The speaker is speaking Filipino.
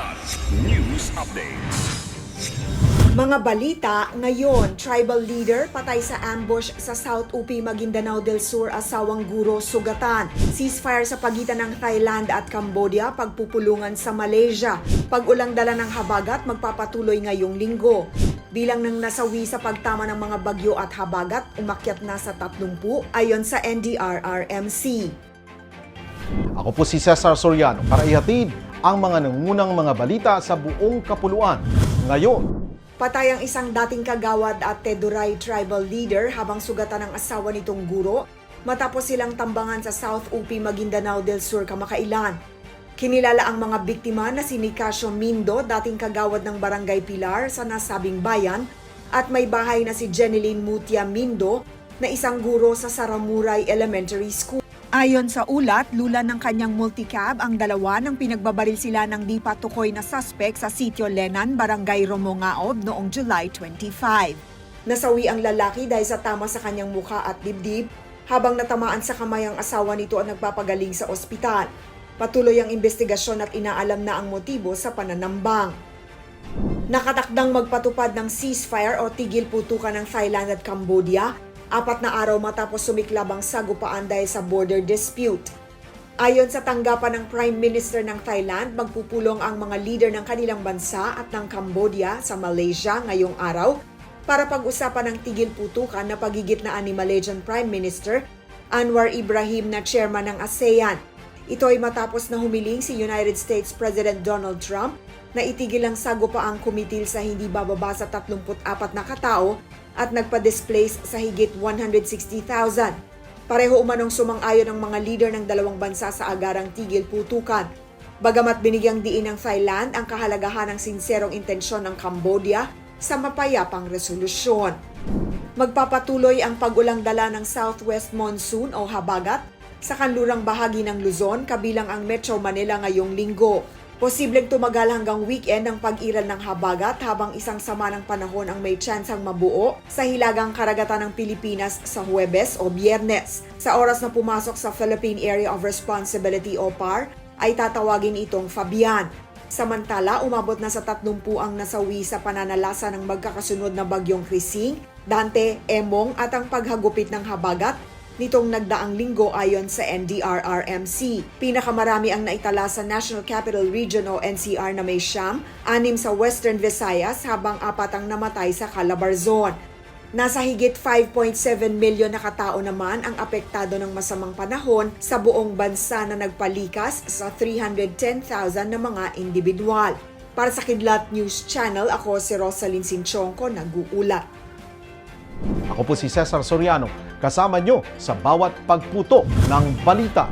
Kilat News Updates. Mga balita ngayon, tribal leader patay sa ambush sa South UP Maguindanao del Sur asawang guro sugatan. Ceasefire sa pagitan ng Thailand at Cambodia, pagpupulungan sa Malaysia. Pag-ulang dala ng habagat magpapatuloy ngayong linggo. Bilang ng nasawi sa pagtama ng mga bagyo at habagat, umakyat na sa 30 ayon sa NDRRMC. Ako po si Cesar Soriano para ihatid ang mga nangunang mga balita sa buong kapuluan. Ngayon, Patay ang isang dating kagawad at Teduray tribal leader habang sugatan ng asawa nitong guro matapos silang tambangan sa South UP Maguindanao del Sur kamakailan. Kinilala ang mga biktima na si Nicasio Mindo, dating kagawad ng Barangay Pilar sa nasabing bayan, at may bahay na si Jeneline Mutia Mindo na isang guro sa Saramuray Elementary School. Ayon sa ulat, lula ng kanyang multicab ang dalawa nang pinagbabaril sila ng di patukoy na suspect sa sitio Lenan, Barangay Romongaob noong July 25. Nasawi ang lalaki dahil sa tama sa kanyang mukha at dibdib habang natamaan sa kamay ang asawa nito at nagpapagaling sa ospital. Patuloy ang investigasyon at inaalam na ang motibo sa pananambang. Nakatakdang magpatupad ng ceasefire o tigil putukan ng Thailand at Cambodia apat na araw matapos sumiklab ang sagupaan dahil sa border dispute. Ayon sa tanggapan ng Prime Minister ng Thailand, magpupulong ang mga leader ng kanilang bansa at ng Cambodia sa Malaysia ngayong araw para pag-usapan ng tigil putukan na pagigitnaan ni Malaysian Prime Minister Anwar Ibrahim na chairman ng ASEAN. Ito ay matapos na humiling si United States President Donald Trump na itigil ang sagupaang kumitil sa hindi bababa sa 34 na katao at nagpa-displace sa higit 160,000. Pareho umanong sumang-ayon ang mga leader ng dalawang bansa sa agarang tigil putukan. Bagamat binigyang diin ng Thailand ang kahalagahan ng sinserong intensyon ng Cambodia sa mapayapang resolusyon. Magpapatuloy ang pag-ulang dala ng southwest monsoon o habagat sa kanlurang bahagi ng Luzon kabilang ang Metro Manila ngayong linggo. Posibleng tumagal hanggang weekend ang pag-iral ng habagat habang isang sama ng panahon ang may tsansang mabuo sa hilagang karagatan ng Pilipinas sa Huwebes o Biyernes. Sa oras na pumasok sa Philippine Area of Responsibility o PAR, ay tatawagin itong Fabian. Samantala, umabot na sa 30 ang nasawi sa pananalasa ng magkakasunod na bagyong Krising, Dante, Emong at ang paghagupit ng habagat nitong nagdaang linggo ayon sa NDRRMC. Pinakamarami ang naitala sa National Capital Region o NCR na may siyam, anim sa Western Visayas habang apat ang namatay sa Calabarzon. Nasa higit 5.7 milyon na katao naman ang apektado ng masamang panahon sa buong bansa na nagpalikas sa 310,000 na mga individual. Para sa Kidlat News Channel, ako si Rosalyn Sinchonko, nag-uulat. ako po si Cesar Soriano, kasama nyo sa bawat pagputo ng balita.